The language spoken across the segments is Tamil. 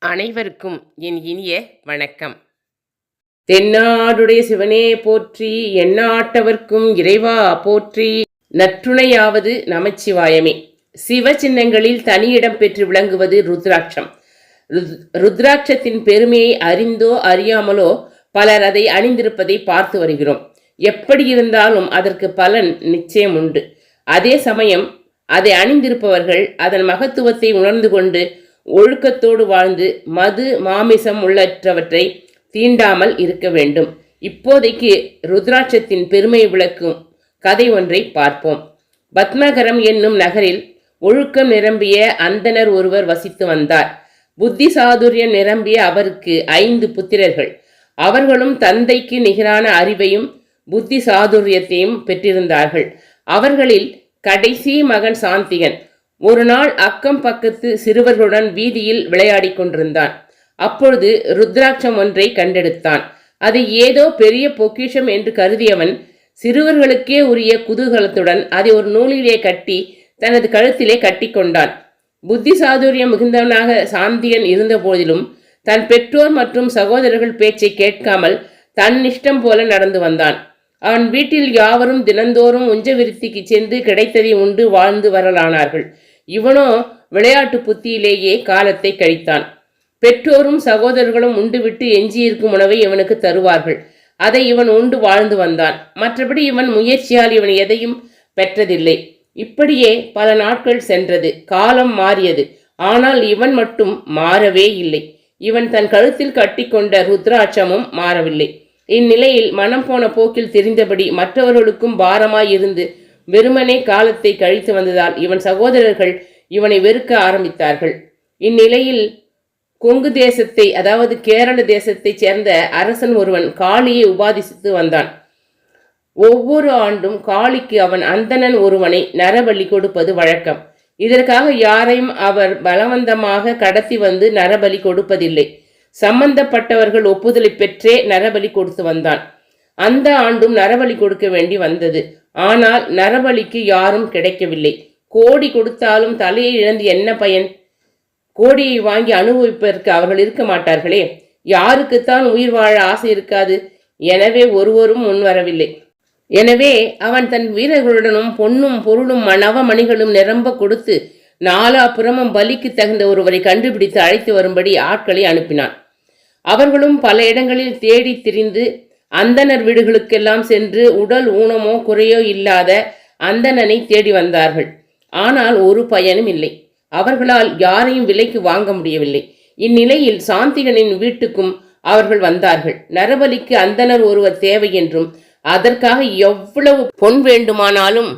அனைவருக்கும் என் இனிய வணக்கம். தென்னாடுடைய சிவனே போற்றி எண்ணாட்டவர்க்கும் இறைவா போற்றி. நற்றுணையாவது நமச்சிவாயமே. சிவ சின்னங்களில் தனியிடம் பெற்று விளங்குவது ருத்ராட்சம். ருத்- ருத்ராட்சத்தின் பெருமையை அறிந்தோ அறியாமலோ பலர் அதை அணிந்திருப்பதை பார்த்து வருகிறோம். எப்படி இருந்தாலும் அதற்கு பலன் நிச்சயம் உண்டு. அதே சமயம் அதை அணிந்திருப்பவர்கள் அதன் மகத்துவத்தை உணர்ந்து கொண்டு ஒழுக்கத்தோடு வாழ்ந்து மது மாமிசம் உள்ளற்றவற்றை தீண்டாமல் இருக்க வேண்டும். இப்போதைக்கு ருத்ராட்சத்தின் பெருமை விளக்கும் கதை ஒன்றை பார்ப்போம். பத்மகரம் என்னும் நகரில் ஒழுக்கம் நிரம்பிய அந்தனர் ஒருவர் வசித்து வந்தார். புத்தி சாதுரியம் நிரம்பிய அவருக்கு ஐந்து புத்திரர்கள். அவர்களும் தந்தைக்கு நிகரான அறிவையும் புத்தி சாதுரியத்தையும் பெற்றிருந்தார்கள். அவர்களில் கடைசி மகன் சாந்திகன். ஒரு நாள் அக்கம் பக்கத்து சிறுவர்களுடன் வீதியில் விளையாடிக் கொண்டிருந்தான். அப்பொழுது ருத்ராட்சம் ஒன்றை கண்டெடுத்தான். அதை ஏதோ பெரிய பொக்கிஷம் என்று கருதியவன் சிறுவர்களுக்கே உரிய குதூகலத்துடன் அதை ஒரு நூலிலே கட்டி தனது கழுத்திலே கட்டிக்கொண்டான் புத்தி சாதுரியம் மிகுந்தவனாக சாந்தியன் இருந்த போதிலும் தன் பெற்றோர் மற்றும் சகோதரர்கள் பேச்சை கேட்காமல் தன் இஷ்டம் போல நடந்து வந்தான். அவன் வீட்டில் யாவரும் தினந்தோறும் உஞ்ச விருத்திக்கு சென்று கிடைத்ததை உண்டு வாழ்ந்து வரலானார்கள். இவனோ விளையாட்டு புத்தியிலேயே காலத்தை கழித்தான். பெற்றோரும் சகோதரர்களும் உண்டுவிட்டு எஞ்சியிருக்கும் உணவை இவனுக்கு தருவார்கள். அதை இவன் உண்டு வாழ்ந்து வந்தான். மற்றபடி இவன் முயற்சியால் இவன் எதையும் பெற்றதில்லை. இப்படியே பல நாட்கள் சென்றது. காலம் மாறியது. ஆனால் இவன் மட்டும் மாறவே இல்லை. இவன் தன் கழுத்தில் கட்டிக்கொண்ட ருத்ராட்சமும் மாறவில்லை. இந்நிலையில் மனம் போன போக்கில் தெரிந்தபடி மற்றவர்களுக்கும் பாரமாய் இருந்து வெறுமனே காலத்தை கழித்து வந்ததால் இவன் சகோதரர்கள் இவனை வெறுக்க ஆரம்பித்தார்கள். இந்நிலையில் கொங்கு தேசத்தை அதாவது கேரள தேசத்தைச் சேர்ந்த அரசன் ஒருவன் காளியை உபாதிசித்து வந்தான். ஒவ்வொரு ஆண்டும் காளிக்கு அவன் அந்தணன் ஒருவனை நரபலி கொடுப்பது வழக்கம். இதற்காக யாரையும் அவர் பலவந்தமாக கடத்தி வந்து நரபலி கொடுப்பதில்லை. சம்பந்தப்பட்டவர்கள் ஒப்புதலை பெற்றே நரபலி கொடுத்து வந்தான். அந்த ஆண்டும் நரபலி கொடுக்க வேண்டி வந்தது. ஆனால் நரபலிக்கு யாரும் கிடைக்கவில்லை. கோடி கொடுத்தாலும் தலையை இழந்து என்ன பயன்? கோடியை வாங்கி அனுபவிப்பதற்கு அவர்கள் இருக்க மாட்டார்களே. யாருக்குத்தான் உயிர் வாழ ஆசை இருக்காது. எனவே ஒருவரும் முன்வரவில்லை. எனவே அவன் தன் வீரர்களுடனும் பொன்னும் பொருளும் நவமணிகளும் நிரம்ப கொடுத்து நாலாபுறமும் பலிக்கு தகுந்த ஒருவரை கண்டுபிடித்து அழைத்து வரும்படி ஆட்களை அனுப்பினான். அவர்களும் பல இடங்களில் தேடி திரிந்து அந்தணர் வீடுகளுக்கெல்லாம் சென்று உடல் ஊனமோ குறையோ இல்லாத அந்தணனை தேடி வந்தார்கள். ஆனால் ஒரு பயனும் இல்லை. அவர்களால் யாரையும் விலைக்கு வாங்க முடியவில்லை. இந்நிலையில் சாந்திகனின் வீட்டுக்கும் அவர்கள் வந்தார்கள். நரபலிக்கு அந்தணர் ஒருவர் தேவை என்றும் அதற்காக எவ்வளவு பொன் வேண்டுமானாலும்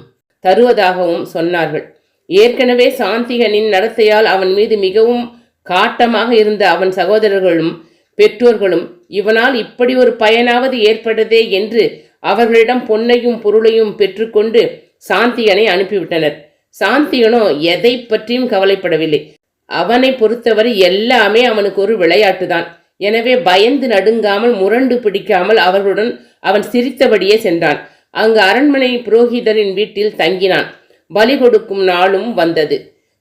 தருவதாகவும் சொன்னார்கள். ஏற்கனவே சாந்திகனின் நடத்தையால் அவன் மீது மிகவும் காட்டமாக இருந்த அவன் சகோதரர்களும் பெற்றோர்களும் இவனால் இப்படி ஒரு பயனாவது ஏற்பட்டதே என்று அவர்களிடம் பொன்னையும் பொருளையும் பெற்றுக்கொண்டு சாந்திகனை அனுப்பிவிட்டனர். சாந்தியனோ எதை பற்றியும் கவலைப்படவில்லை. அவனை பொறுத்தவரை எல்லாமே அவனுக்கு ஒரு விளையாட்டுதான். எனவே பயந்து நடுங்காமல் முரண்டு பிடிக்காமல் அவர்களுடன் அவன் சிரித்தபடியே சென்றான். அங்கு அரண்மனை புரோகிதரின் வீட்டில் தங்கினான். பலி கொடுக்கும் நாளும் வந்தது.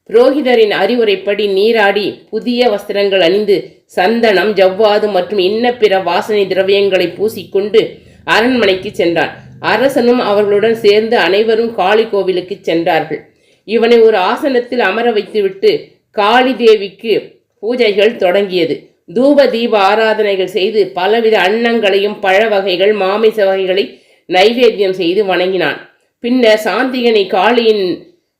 புரோகிதரின் அறிவுரைப்படி நீராடி புதிய வஸ்திரங்கள் அணிந்து சந்தனம் ஜவ்வாது மற்றும் இன்ன பிற வாசனை திரவியங்களை பூசிக்கொண்டு அரண்மனைக்கு சென்றான். அரசனும் அவர்களுடன் சேர்ந்து அனைவரும் காளி கோவிலுக்கு சென்றார்கள். இவனை ஒரு ஆசனத்தில் அமர வைத்துவிட்டு காளி தேவிக்கு பூஜைகள் தொடங்கியது. தூப தீப ஆராதனைகள் செய்து பலவித அன்னங்களையும் பழ வகைகள் மாமிச வகைகளை நைவேத்தியம் செய்து வணங்கினான். பின்னர் சாந்திகனை காளியின்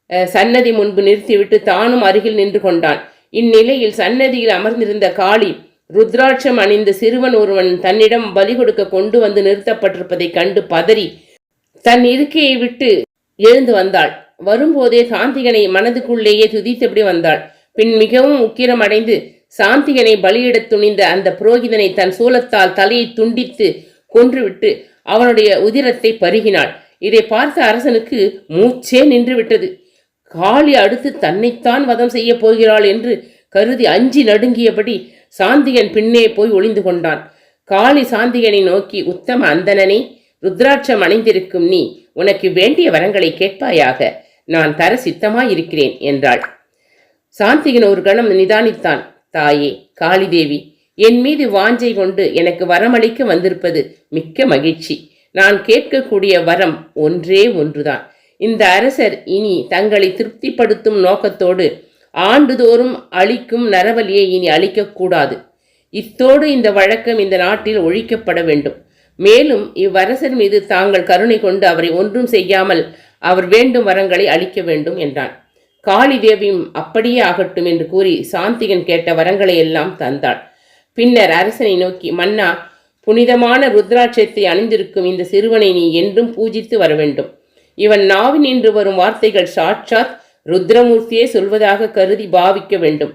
சன்னதி முன்பு நிறுத்திவிட்டு தானும் அருகில் நின்று கொண்டான். இந்நிலையில் சன்னதியில் அமர்ந்திருந்த காளி ருத்ராட்சம் அணிந்த சிறுவன் ஒருவன் தன்னிடம் பலி கொடுக்க கொண்டு வந்து நிறுத்தப்பட்டிருப்பதைக் கண்டு பதறி தன் இருக்கையை விட்டு எழுந்து வந்தாள். வரும்போதே சாந்திகனை மனதுக்குள்ளேயே துதித்தபடி வந்தாள். பின் மிகவும் உக்கிரமடைந்து சாந்திகனை பலியிடத் துணிந்த அந்த புரோகிதனை தன் சூலத்தால் தலையை துண்டித்து கொன்றுவிட்டு அவனுடைய உதிரத்தை பருகினாள். இதை பார்த்த அரசனுக்கு மூச்சே நின்றுவிட்டது. காளி அடுத்து தன்னைத்தான் வதம் செய்யப் போகிறாள் என்று கருதி அஞ்சி நடுங்கியபடி சாந்திகன் பின்னே போய் ஒளிந்து கொண்டான். காளி சாந்திகனை நோக்கி உத்தம அந்தனனே ருத்ராட்சம் அணிந்திருக்கும் நீ உனக்கு வேண்டிய வரங்களை கேட்பாயாக. நான் தர சித்தமாயிருக்கிறேன் என்றாள். சாந்திகன் ஒரு கணம் நிதானித்தான். தாயே காளிதேவி என் மீது வாஞ்சை கொண்டு எனக்கு வரமளிக்க வந்திருப்பது மிக்க மகிழ்ச்சி. நான் கேட்கக்கூடிய வரம் ஒன்றே ஒன்றுதான். இந்த அரசர் இனி தங்களை திருப்திப்படுத்தும் நோக்கத்தோடு ஆண்டுதோறும் அளிக்கும் நரபலியை இனி அளிக்கக்கூடாது இத்தோடு இந்த வழக்கம் இந்த நாட்டில் ஒழிக்கப்பட வேண்டும். மேலும் இவ்வரசர் மீது தாங்கள் கருணை கொண்டு அவரை ஒன்றும் செய்யாமல் அவர் வேண்டும் வரங்களை அளிக்க வேண்டும் என்றான். காளி தேவியும் அப்படியே ஆகட்டும் என்று கூறி சாந்திகன் கேட்ட வரங்களை எல்லாம் தந்தாள். பின்னர் அரசனை நோக்கி மன்னா புனிதமான ருத்ராட்சத்தை அணிந்திருக்கும் இந்த சிறுவனை நீ என்றும் பூஜித்து வர வேண்டும். இவன் நாவின் நின்று வரும் வார்த்தைகள் சாட்சாத் ருத்ரமூர்த்தியே சொல்வதாக கருதி பாவிக்க வேண்டும்.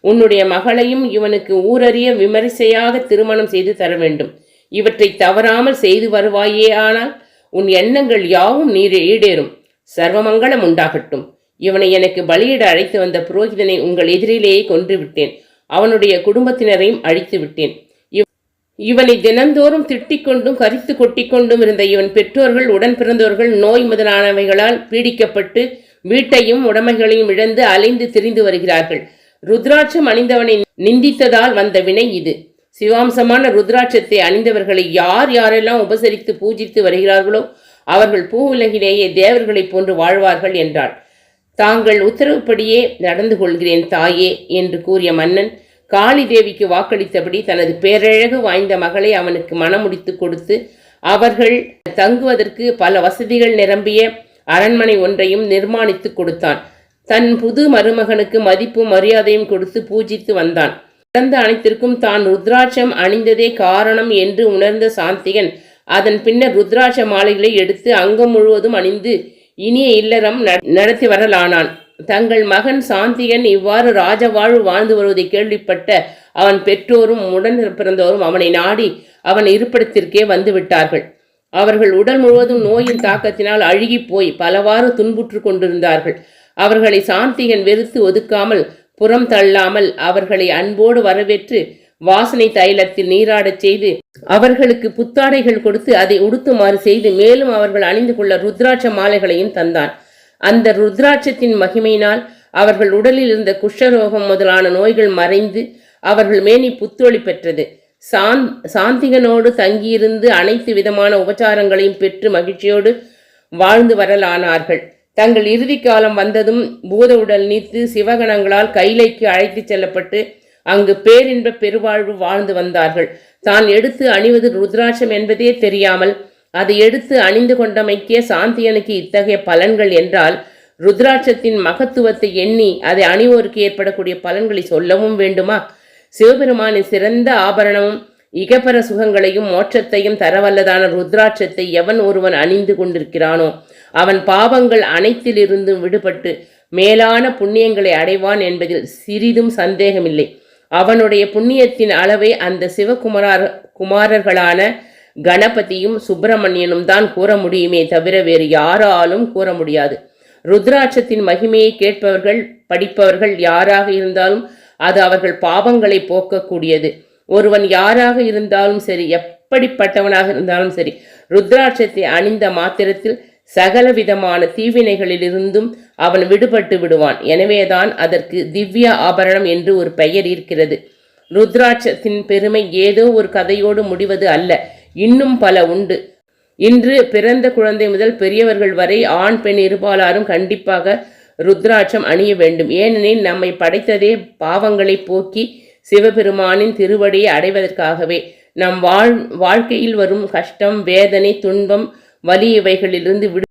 உன்னுடைய மகளையும் இவனுக்கு ஊரறிய விமரிசையாக திருமணம் செய்து தர வேண்டும். இவற்றை தவறாமல் செய்து வருவாயே ஆனால் உன் எண்ணங்கள் யாவும் நீர் ஈடேறும். சர்வமங்கலம் உண்டாகட்டும். இவனை எனக்கு பலியிட அழைத்து வந்த புரோகிதனை உங்கள் எதிரிலேயே கொன்று விட்டேன். அவனுடைய குடும்பத்தினரையும் அழித்து விட்டேன். இவனை தினந்தோறும் திட்டிக் கொண்டும் கரித்து கொட்டிக்கொண்டும் இருந்த இவன் பெற்றோர்கள் உடன் பிறந்தவர்கள் நோய் முதலானவைகளால் பீடிக்கப்பட்டு வீட்டையும் உடைமைகளையும் இழந்து அலைந்து திரிந்து வருகிறார்கள். ருத்ராட்சம் அணிந்தவனை நிந்தித்ததால் வந்த வினை இது. சிவாம்சமான ருத்ராட்சத்தை அணிந்தவர்களை யார் யாரெல்லாம் உபசரித்து பூஜித்து வருகிறார்களோ அவர்கள் பூவுலகிலேயே தேவர்களைப் போன்று வாழ்வார்கள் என்றாள். தாங்கள் உத்தரவுப்படியே நடந்து கொள்கிறேன் தாயே என்று கூறிய மன்னன் காளி தேவிக்கு வாக்களித்தபடி தனது பேரழகு வாய்ந்த மகளை அவனுக்கு மனமுடித்து கொடுத்து அவர்கள் தங்குவதற்கு பல வசதிகள் நிரம்பிய அரண்மனை ஒன்றையும் நிர்மாணித்து கொடுத்தான். தன் புது மருமகனுக்கு மதிப்பும் மரியாதையும் கொடுத்து பூஜித்து வந்தான். நடந்த அனைத்திற்கும் தான் ருத்ராட்சம் அணிந்ததே காரணம் என்று உணர்ந்த சாந்திகன் அதன் பின்னர் ருத்ராட்ச மாலைகளை எடுத்து அங்கம் முழுவதும் அணிந்து இனிய இல்லறம் நடத்தி வரலானான். தங்கள் மகன் சாந்திகன் இவ்வாறு ராஜவாழ்வு வாழ்ந்து வருவதை கேள்விப்பட்ட அவன் பெற்றோரும் உடன் பிறந்தோரும் அவனை நாடி அவன் இருப்பிடத்திற்கே வந்து விட்டார்கள். அவர்கள் உடல் முழுவதும் நோயின் தாக்கத்தினால் அழுகி போய் பலவாறு துன்புற்று கொண்டிருந்தார்கள். அவர்களை சாந்திகன் வெறுத்து ஒதுக்காமல் புறம் தள்ளாமல் அவர்களை அன்போடு வரவேற்று வாசனை தைலத்தில் நீராடச் செய்து அவர்களுக்கு புத்தாடைகள் கொடுத்து அதை உடுத்துமாறு செய்து மேலும் அவர்கள் அணிந்து கொள்ள ருத்ராட்ச மாலைகளையும் தந்தான். அந்த ருத்ராட்சத்தின் மகிமையினால் அவர்கள் உடலில் இருந்த குஷ்டரோகம் முதலான நோய்கள் மறைந்து அவர்கள் மேனி புத்தொளி பெற்றது. சாந் சாந்திகனோடு தங்கியிருந்து அனைத்து விதமான உபச்சாரங்களையும் பெற்று மகிழ்ச்சியோடு வாழ்ந்து வரலானார்கள். தங்கள் இறுதி காலம் வந்ததும் பூத உடல் நீத்து சிவகணங்களால் கைலைக்கு அழைத்துச் செல்லப்பட்டு அங்கு பேரின்ப பெருவாழ்வு வாழ்ந்து வந்தார்கள். தான் எடுத்து அணிவது ருத்ராட்சம் என்பதே தெரியாமல் அதை எடுத்து அணிந்து கொண்டமைக்கே சாந்தியனுக்கு இத்தகைய பலன்கள் என்றால் ருத்ராட்சத்தின் மகத்துவத்தை எண்ணி அதை அணிவோருக்கு ஏற்படக்கூடிய பலன்களை சொல்லவும் வேண்டுமா? சிவபெருமானின் சிறந்த ஆபரணமும் இகபர சுகங்களையும் மோட்சத்தையும் தரவல்லதான ருத்ராட்சத்தை எவன் ஒருவன் அணிந்து கொண்டிருக்கிறானோ அவன் பாவங்கள் அனைத்திலிருந்தும் விடுபட்டு மேலான புண்ணியங்களை அடைவான் என்பதில் சிறிதும் சந்தேகமில்லை. அவனுடைய புண்ணியத்தின் அளவை அந்த சிவகுமார குமாரர்களான கணபதியும் சுப்பிரமணியனும் தான் கூற முடியுமே தவிர வேறு யாராலும் கூற முடியாது. ருத்ராட்சத்தின் மகிமையை கேட்பவர்கள் படிப்பவர்கள் யாராக இருந்தாலும் அது அவர்கள் பாவங்களை போக்கக்கூடியது. ஒருவன் யாராக இருந்தாலும் சரி எப்படிப்பட்டவனாக இருந்தாலும் சரி ருத்ராட்சத்தை அணிந்த மாத்திரத்தில் சகல விதமான தீவினைகளிலிருந்தும் அவன் விடுபட்டு விடுவான். எனவேதான் அதற்கு திவ்ய ஆபரணம் என்று ஒரு பெயர் இருக்கிறது. ருத்ராட்சத்தின் பெருமை ஏதோ ஒரு கதையோடு முடிவது அல்ல. இன்னும் பல உண்டு. இன்று பிறந்த குழந்தை முதல் பெரியவர்கள் வரை ஆண் பெண் இருபாலாரும் கண்டிப்பாக ருத்ராட்சம் அணிய வேண்டும். ஏனெனில் நம்மை படைத்ததே பாவங்களை போக்கி சிவபெருமானின் திருவடியை அடைவதற்காகவே. நம் வாழ் வாழ்க்கையில் வரும் கஷ்டம் வேதனை துன்பம் வலி இவைகளிலிருந்து விடு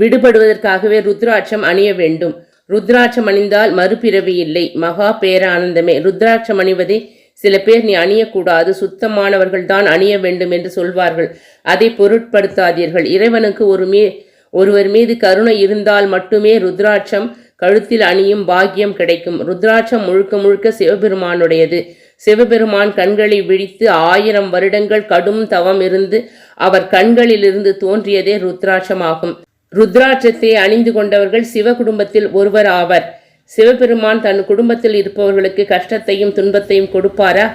விடுபடுவதற்காகவே ருத்ராட்சம் அணிய வேண்டும். ருத்ராட்சம் அணிந்தால் மறுபிறவி இல்லை. மகா பேரானந்தமே. ருத்ராட்சம் அணிவதை சில பேர் நீ அணியக்கூடாது சுத்தமானவர்கள் தான் அணிய வேண்டும் என்று சொல்வார்கள். அதை பொருட்படுத்தாதீர்கள். இறைவனுக்கு ஒருமே ஒருவர் மீது கருணை இருந்தால் மட்டுமே ருத்ராட்சம் கழுத்தில் அணியும் பாக்கியம் கிடைக்கும். ருத்ராட்சம் முழுக்க முழுக்க சிவபெருமானுடையது. சிவபெருமான் கண்களை விழித்து ஆயிரம் வருடங்கள் கடும் தவம் இருந்து அவர் கண்களிலிருந்து தோன்றியதே ருத்ராட்சமாகும். ருத்ராட்சத்தை அணிந்து கொண்டவர்கள் சிவ குடும்பத்தில் ஒருவர் ஆவர். சிவபெருமான் தன் குடும்பத்தில் இருப்பவர்களுக்கு கஷ்டத்தையும் துன்பத்தையும் கொடுப்பாரா?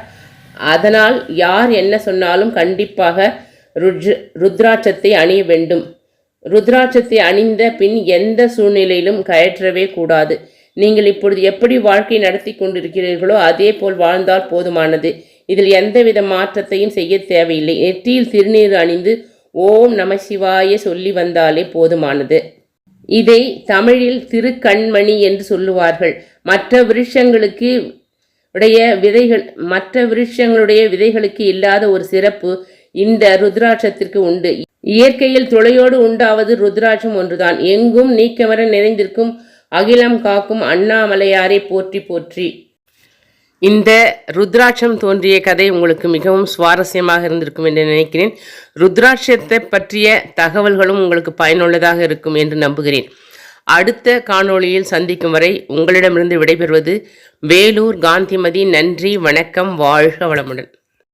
அதனால் யார் என்ன சொன்னாலும் கண்டிப்பாக ருத்ர ருத்ராட்சத்தை அணிய வேண்டும். ருத்ராட்சத்தை அணிந்த பின் எந்த சூழ்நிலையிலும் கயற்றவே கூடாது. நீங்கள் இப்பொழுது எப்படி வாழ்க்கை நடத்தி கொண்டிருக்கிறீர்களோ அதே போல் வாழ்ந்தால் போதுமானது. இதில் எந்தவித மாற்றத்தையும் செய்ய தேவையில்லை. நெற்றியில் திருநீர் அணிந்து ஓம் நம சிவாய சொல்லி வந்தாலே போதுமானது. இதை தமிழில் திருக்கண்மணி என்று சொல்லுவார்கள். மற்ற விருஷங்களுக்கு உடைய விதைகள் மற்ற விருஷங்களுடைய விதைகளுக்கு இல்லாத ஒரு சிறப்பு இந்த ருத்ராட்சத்திற்கு உண்டு. இயற்கையில் துளையோடு உண்டாவது ருத்ராட்சம் ஒன்றுதான். எங்கும் நீக்கமர நிறைந்திருக்கும் அகிலம் காக்கும் அண்ணாமலையாரை போற்றி போற்றி. இந்த ருத்ராட்சம் தோன்றிய கதை உங்களுக்கு மிகவும் சுவாரஸ்யமாக இருந்திருக்கும் என்று நினைக்கிறேன். ருத்ராட்சத்தை பற்றிய தகவல்களும் உங்களுக்கு பயனுள்ளதாக இருக்கும் என்று நம்புகிறேன். அடுத்த காணொளியில் சந்திக்கும் வரை உங்களிடமிருந்து விடைபெறுவது வேலூர் காந்திமதி. நன்றி வணக்கம் வாழ்க வளமுடன்.